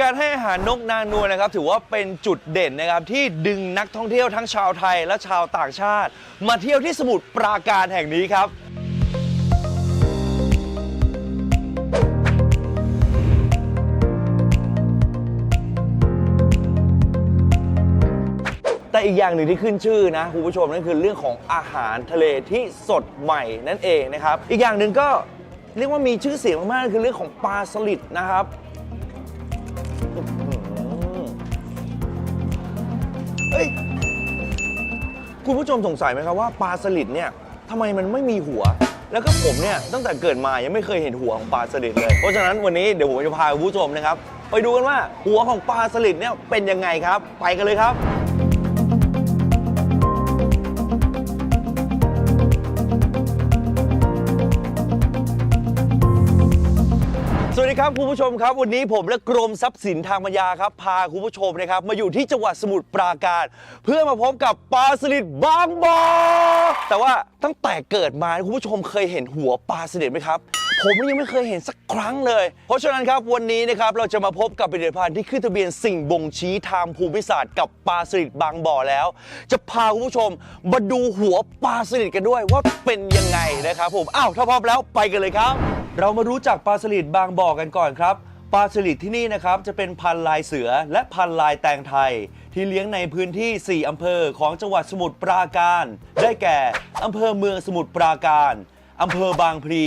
การให้อาหารนกนางนวลนะครับ ถือว่าเป็นจุดเด่นนะครับที่ดึงนักท่องเที่ยวทั้งชาวไทยและชาวต่างชาติ มาเที่ยวที่สมุทรปราการแห่งนี้ครับ แต่อีกอย่างหนึ่งที่ขึ้นชื่อนะคุณผู้ชมนั่นคือเรื่องของอาหารทะเลที่สดใหม่นั่นเองนะครับ อีกอย่างหนึ่งก็เรียกว่ามีชื่อเสียงมากๆคือเรื่องของปลาสลิดนะครับ คุณผู้ชมสงสัยไหมครับว่าปลาสลิดเนี่ยทำไมมันไม่มีหัว แล้วก็ผมเนี่ยตั้งแต่เกิดมายังไม่เคยเห็นหัวของปลาสลิดเลย เพราะฉะนั้นวันนี้เดี๋ยวผมจะพาคุณผู้ชมนะครับ ไปดูกันว่าหัวของปลาสลิดเนี่ยเป็นยังไงครับ ไปกันเลยครับ ครับคุณผู้ชมครับ วันนี้ผมและกรมทรัพย์สินทางปัญญาครับ พาคุณผู้ชมนะครับ มาอยู่ที่จังหวัดสมุทรปราการ เพื่อมาพบกับปลาสลิดบางบ่อแต่ว่าตั้งแต่เกิดมาคุณผู้ชมเคยเห็นหัวปลาสลิดไหมครับผมยังไม่เคยเห็นสักครั้งเลย เพราะฉะนั้นครับวันนี้นะครับเราจะมาพบกับผลิตภัณฑ์ที่ขึ้นทะเบียนสิ่งบ่งชี้ทางภูมิศาสตร์กับปลาสลิดบางบ่อแล้ว จะพาคุณผู้ชมมาดูหัวปลาสลิดกันด้วยว่าเป็นยังไงนะครับผมอ้าวถ้าพร้อมแล้วไปกันเลยครับ เรามารู้จักปลาสลิดบางบ่อกันก่อนครับ ปลาสลิดที่นี่นะครับจะเป็นพันลายเสือและพันลายแตงไทย ที่เลี้ยงในพื้นที่ 4 อำเภอของจังหวัดสมุทรปราการ ได้แก่ อำเภอเมืองสมุทรปราการ อำเภอบางพลี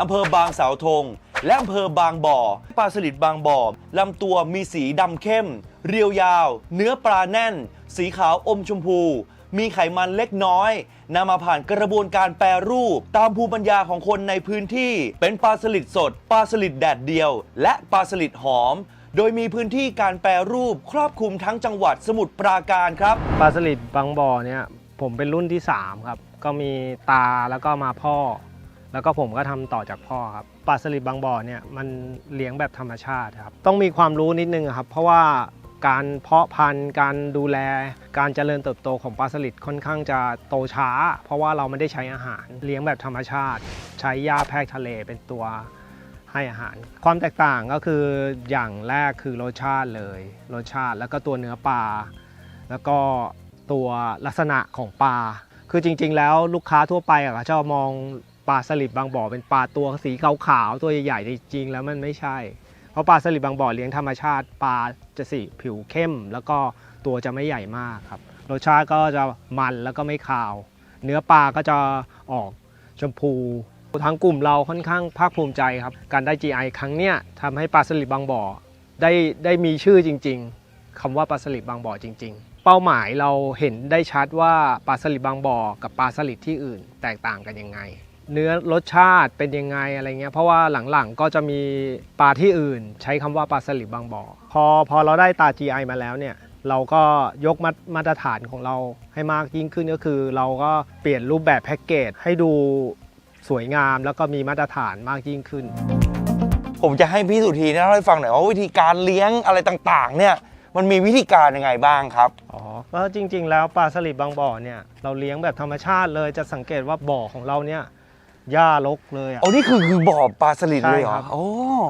อำเภอบางสาวธง และอำเภอบางบ่อ ปลาสลิดบางบ่อลำตัวมีสีดำเข้ม เรียวยาว เนื้อปลาแน่น สีขาวอมชมพู มีไขมันเล็กน้อยนำมาผ่านกระบวนการแปรรูป ตามภูมิปัญญาของคนในพื้นที่ เป็นปลาสลิดสดปลาสลิดแดดเดียว และปลาสลิดหอม โดยมีพื้นที่การแปรรูปครอบคลุมทั้งจังหวัดสมุทรปราการครับ ปลาสลิดบางบ่อเนี่ยผมเป็นรุ่นที่ 3 ครับ ก็มีตาแล้วก็มาพ่อ แล้วก็ผมก็ทำต่อจากพ่อครับปลาสลิดบางบ่อเนี่ยมันเลี้ยงแบบธรรมชาติครับ ต้องมีความรู้นิดนึงครับ เพราะว่า การเพาะพันธุ์ การดูแล การเจริญเติบโตของปลาสลิดค่อนข้างจะโตช้า เพราะว่าเราไม่ได้ใช้อาหารเลี้ยงแบบธรรมชาติ ใช้หญ้าแพรกทะเลเป็นตัวให้อาหาร ความแตกต่างก็คืออย่างแรกคือรสชาติเลยรสชาติแล้วก็ตัวเนื้อปลาแล้วก็ตัวลักษณะของปลาคือจริง ๆ แล้วลูกค้าทั่วไปอะจะมองปลาสลิดบางบ่อเป็นปลาตัวสีขาวๆตัวใหญ่ๆจริงๆแล้วมันไม่ใช่ เพราะปลาสลิดบางบ่อเลี้ยงธรรมชาติปลาจะสีผิวเข้ม แล้วก็ตัวจะไม่ใหญ่มากครับรสชาติก็จะมันแล้วก็ไม่คาว เนื้อปลาก็จะออกชมพูทางกลุ่มเราค่อนข้างภาคภูมิใจครับ การได้ GI ครั้งเนี้ยทำให้ปลาสลิดบางบ่อได้ได้มีชื่อจริง ๆคำว่าปลาสลิดบางบ่อจริง ๆ เป้าหมายเราเห็นได้ชัดว่าปลาสลิดบางบ่อกับปลาสลิดที่อื่น แตกต่างกันยังไง เนื้อรสชาติเป็นยังไงอะไรเงี้ยเพราะว่าหลังๆก็จะมีปลาที่อื่น ใช้คำว่าปลาสลิดบางบ่อพอพอเราได้ตา GI มาแล้วเนี่ยเราก็ยกมามาตรฐานของเราให้มากยิ่งขึ้นก็คือ เราก็เปลี่ยนรูปแบบแพ็กเกจให้ดูสวยงามแล้วก็มีมาตรฐานมากยิ่งขึ้น ผมจะให้พี่สุธีเล่าให้ฟังหน่อยว่าวิธีการเลี้ยงอะไรต่างๆ เนี่ยมันมีวิธีการยังไงบ้างครับ อ๋อก็จริง ๆ แล้วปลาสลิดบางบ่อเนี่ยเราเลี้ยงแบบธรรมชาติเลยจะสังเกตว่าบ่อของเราเนี่ย หญ้ารกเลยอะโอ้นี่คือคือบ่อปลาสลิดเลยเหรใช่คอรับโอ้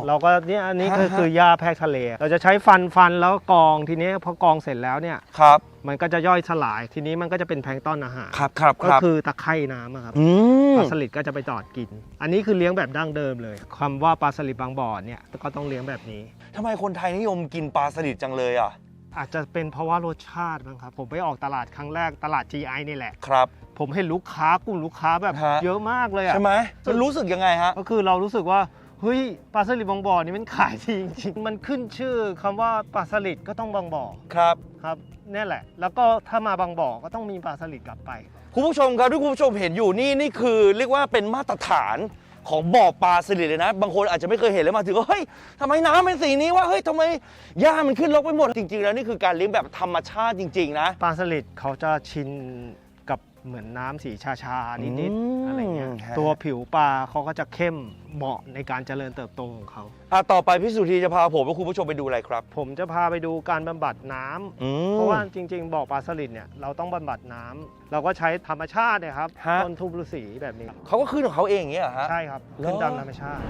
เราก็เนี่ยอันนี้ก็ฮะ คือหญ้าแพรกทะเล เราจะใช้ฟันฟันแล้วก็กรองทีนี้พอกรองเสร็จแล้วเนี่ย ครับมันก็จะย่อยสลาย ทีนี้มันก็จะเป็นแพลงก์ต้นอาหาร ครับครับก็ครับคือตะไคร่น้ำอะครับ อืม ปลาสลิดก็จะไปจอดกิน อันนี้คือเลี้ยงแบบดั้งเดิมเลยคำว่าปลาสลิดบางบ่อเนี่ยก็ต้องเลี้ยงแบบนี้ ทำไมคนไทยนิยมกินปลาสลิดจังเลยอะ อาจจะเป็นเพราะว่ารสชาติบ้างครับผมไปออกตลาดครั้งแรกตลาด GI นี่แหละครับ ผมเห็นลูกค้ากลุ่มลูกค้าแบบฮะ เยอะมากเลยอะใช่ไหมมันรู้สึกยังไงฮะ ก็คือเรารู้สึกว่าเฮ้ยปลาสลิดบางบ่อนี่มันขายดีจริงๆมันขึ้นชื่อคำว่าปลาสลิดก็ต้องบางบ่อครับ ครับนี่แหละ แล้วก็ถ้ามาบางบ่อก็ต้องมีปลาสลิดกลับไป คุณผู้ชมครับที่คุณผู้ชมเห็นอยู่นี่นี่คือเรียกว่าเป็นมาตรฐาน ของบ่อปลาสลิดเลยนะ บางคนอาจจะไม่เคยเห็นเลยมาถึงก็เฮ้ยทำไมน้ำเป็นสีนี้วะเฮ้ยทำไมหญ้ามันขึ้นรกไปหมด จริง ๆ แล้วนี่คือการเลี้ยงแบบธรรมชาติจริง ๆ นะ ปลาสลิดเขาจะชินกับเหมือนน้ำสีชาชาๆนิดอืมๆ อะไรเงี้ยฮะ ตัวผิวปลาเขาก็จะเข้มเหมาะในการเจริญเติบโตของเขา อะต่อไปพี่สุธีจะพาผมและคุณผู้ชมไปดูอะไรครับ ผมจะพาไปดูการบำบัดน้ำอืม เพราะว่าจริง ๆบ่อปลาสลิดเนี่ยเราต้องบำบัดน้ำเราก็ใช้ธรรมชาติเนยครับฮะ ต้นทุบฤาษีแบบนี้ เขาก็ขึ้นของเขาเองอย่างเงี้ยเหรอฮะ ใช่ครับเหรอขึ้นตามธรรมชาติ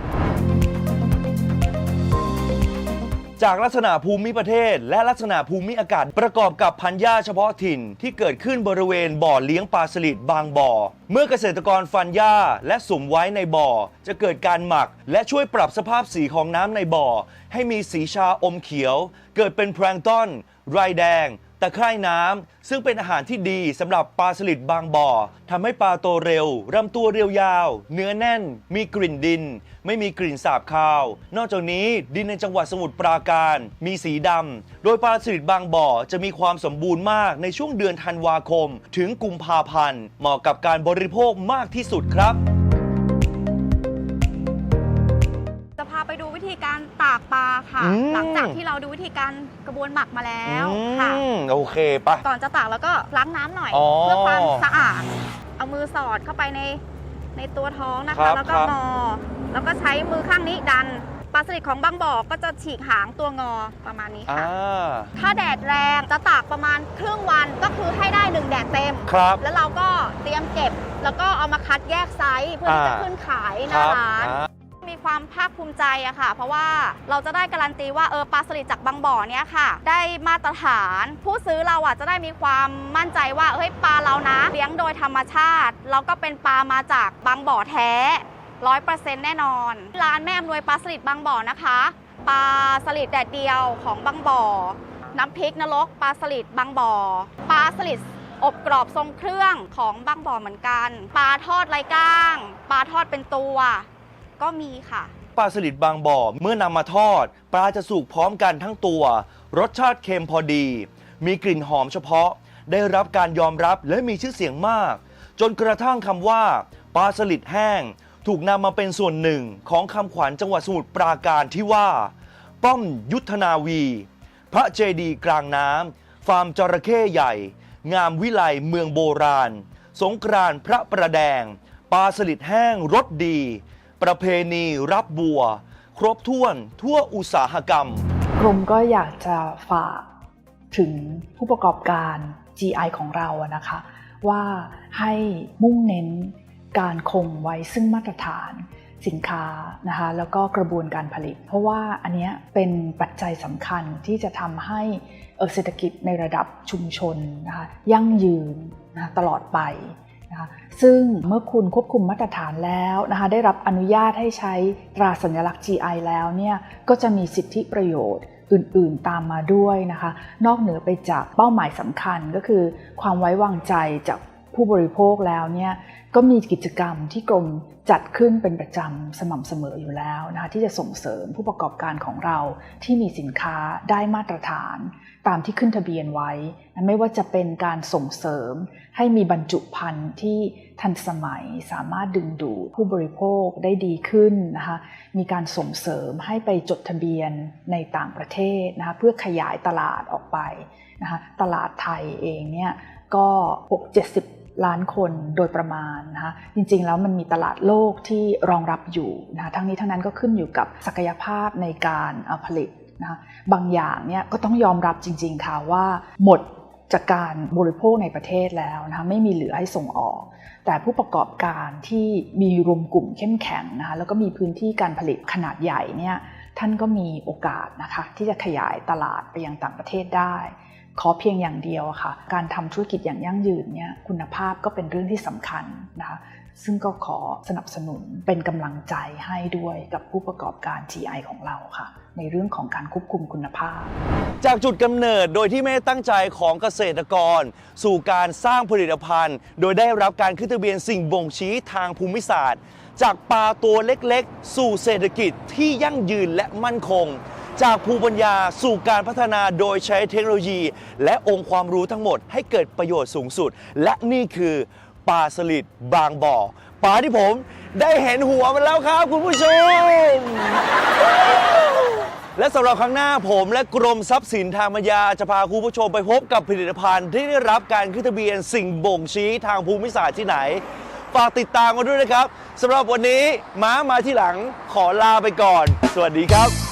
จากลักษณะภูมิประเทศ และลักษณะภูมิอากาศประกอบกับพันธุ์หญ้าเฉพาะถิ่นที่เกิดขึ้นบริเวณบ่อเลี้ยงปลาสลิดบางบ่อ เมื่อเกษตรกรฟันหญ้าและสุมไว้ในบ่อ จะเกิดการหมัก และช่วยปรับสภาพสีของน้ำในบ่อ ให้มีสีชาอมเขียว เกิดเป็นแพลงต้อนไรแดง ตะไคร่น้ำซึ่งเป็นอาหารที่ดีสำหรับปลาสลิดบางบ่อทำให้ปลาโตเร็วลำตัวเรียวยาว เนื้อแน่น มีกลิ่นดิน ไม่มีกลิ่นสาบคาว นอกจากนี้ดินในจังหวัดสมุทรปราการ มีสีดำโดยปลาสลิดบางบ่อจะมีความสมบูรณ์มากในช่วงเดือนธันวาคม ถึงกุมภาพันธ์เหมาะกับการบริโภคมากที่สุดครับ ค่ะ อืม หลังจากที่เราดูวิธีการกระบวนหมักมาแล้วค่ะอืมโอเคปะ ก่อนจะตากแล้วก็ล้างน้ำหน่อยอ๋อเพื่อความสะอาด เอามือสอดเข้าไปในในตัวท้องนะครัคะ บแล้วก็ครับ งอ แล้วก็ใช้มือข้างนี้ดันปลาสลิดของบางบ่อก็จะฉีกหางตัวงอประมาณนี้อ่าค่ะถ้าแดดแรงจะตากประมาณครึ่งวันก็คือให้ได้หนึ่งแดดเต็ม ครับ แล้วเราก็เตรียมเก็บ แล้วก็เอามาคัดแยกไซส์เพื่อที่จะอ่า ขึ้นขายหคน้ารับร้าน อ่า มีความภาคภูมิใจอะค่ะ เพราะว่าเราจะได้การันตีว่าเออปลาสลิดจากบางบ่อเนี้ยค่ะ ได้มาตรฐาน ผู้ซื้อเราอะจะได้มีความมั่นใจว่าเฮ้ยปลาเรานะ เลี้ยงโดยธรรมชาติแล้วก็เป็นปลามาจากบางบ่อแท้ร้อยเปอร์เซ็นต์แน่นอน ร้านแม่อำนวยปลาสลิดบางบ่อนะคะปลาสลิดแดดเดียวของบางบ่อ น้ำพริกนรกปลาสลิดบางบ่อปลาสลิดอบกรอบทรงเครื่องของบางบ่อเหมือนกัน ปลาทอดไร้ก้าง ปลาทอดเป็นตัว ก็มีค่ะ ปลาสลิดบางบ่อเมื่อนำมาทอด ปลาจะสุกพร้อมกันทั้งตัว รสชาติเค็มพอดี มีกลิ่นหอมเฉพาะ ได้รับการยอมรับและมีชื่อเสียงมาก จนกระทั่งคำว่า ปลาสลิดแห้ง ถูกนำมาเป็นส่วนหนึ่งของคำขวัญจังหวัดสมุทรปราการที่ว่า ป้อมยุทธนาวี พระเจดีย์กลางน้ำฟาร์มจระเข้ใหญ่ งามวิไลเมืองโบราณ สงกรานต์พระประแดง ปลาสลิดแห้งรสดี ประเพณีรับบัว ครบถ้วนทั่วอุตสาหกรรม กรมก็อยากจะฝากถึงผู้ประกอบการ GI ของเราอะนะคะ ว่าให้มุ่งเน้นการคงไว้ซึ่งมาตรฐานสินค้านะคะแล้วก็กระบวนการผลิต เพราะว่าอันเนี้ยเป็นปัจจัยสำคัญที่จะทำให้เศรษฐกิจในระดับชุมชนนะคะยั่งยืนนะะตลอดไป นะคะซึ่งเมื่อคุณควบคุมมาตรฐานแล้วนะคะได้รับอนุญาตให้ใช้ตราสัญลักษณ์ GI แล้วเนี่ยก็จะมีสิทธิประโยชน์อื่นๆตามมาด้วยนะคะ นอกเหนือไปจากเป้าหมายสำคัญก็คือความไว้วางใจจาก ผู้บริโภคแล้วเนี่ยก็มีกิจกรรมที่กรมจัดขึ้นเป็นประจำสม่ำเสมออยู่แล้วนะคะที่จะส่งเสริมผู้ประกอบการของเราที่มีสินค้าได้มาตรฐาน ตามที่ขึ้นทะเบียนไว้ ไม่ว่าจะเป็นการส่งเสริม ให้มีบรรจุภัณฑ์ที่ทันสมัยสามารถดึงดูดผู้บริโภคได้ดีขึ้นนะคะมีการส่งเสริมให้ไปจดทะเบียนในต่างประเทศนะคะเพื่อขยายตลาดออกไปนะคะตลาดไทยเองเนี่ยก็6-70 ล้านคนโดยประมาณนะคะจริงๆ แล้วมันมีตลาดโลกที่รองรับอยู่นะคะทั้งนี้ทั้งนั้นก็ขึ้นอยู่กับศักยภาพในการผลิตนะคะบางอย่างเนี่ยก็ต้องยอมรับจริง ๆ ค่ะว่าหมดจากการบริโภคในประเทศแล้วนะคะไม่มีเหลือให้ส่งออก แต่ผู้ประกอบการที่มีรวมกลุ่มเข้มแข็งนะคะแล้วก็มีพื้นที่การผลิตขนาดใหญ่เนี่ยท่านก็มีโอกาสนะคะที่จะขยายตลาดไปยังต่างประเทศได้ ขอเพียงอย่างเดียวค่ะ การทำธุรกิจอย่างยั่งยืนเนี่ยคุณภาพก็เป็นเรื่องที่สำคัญนะคะซึ่งก็ขอสนับสนุนเป็นกำลังใจให้ด้วยกับผู้ประกอบการ GI ของเราค่ะ ในเรื่องของการควบคุมคุณภาพ จากจุดกำเนิดโดยที่ไม่ตั้งใจของเกษตรกร สู่การสร้างผลิตภัณฑ์ โดยได้รับการขึ้นทะเบียนสิ่งบ่งชี้ทางภูมิศาสตร์ จากปลาตัวเล็กๆ สู่เศรษฐกิจที่ยั่งยืนและมั่นคง จากภูมิปัญญาสู่การพัฒนาโดยใช้เทคโนโลยี และองค์ความรู้ทั้งหมดให้เกิดประโยชน์สูงสุด และนี่คือปลาสลิดบางบ่อปลาที่ผมได้เห็นหัวมันแล้วครับคุณผู้ชม และสำหรับครั้งหน้าผมและกรมทรัพย์สินทางปัญญาจะพาคุณผู้ชมไปพบกับผลิตภัณฑ์ที่ได้รับการขึ้นทะเบียนสิ่งบ่งชี้ทางภูมิศาสตร์ที่ไหนฝากติดตามกันด้วยนะครับสำหรับวันนี้ม้ามาที่หลังขอลาไปก่อน สวัสดีครับ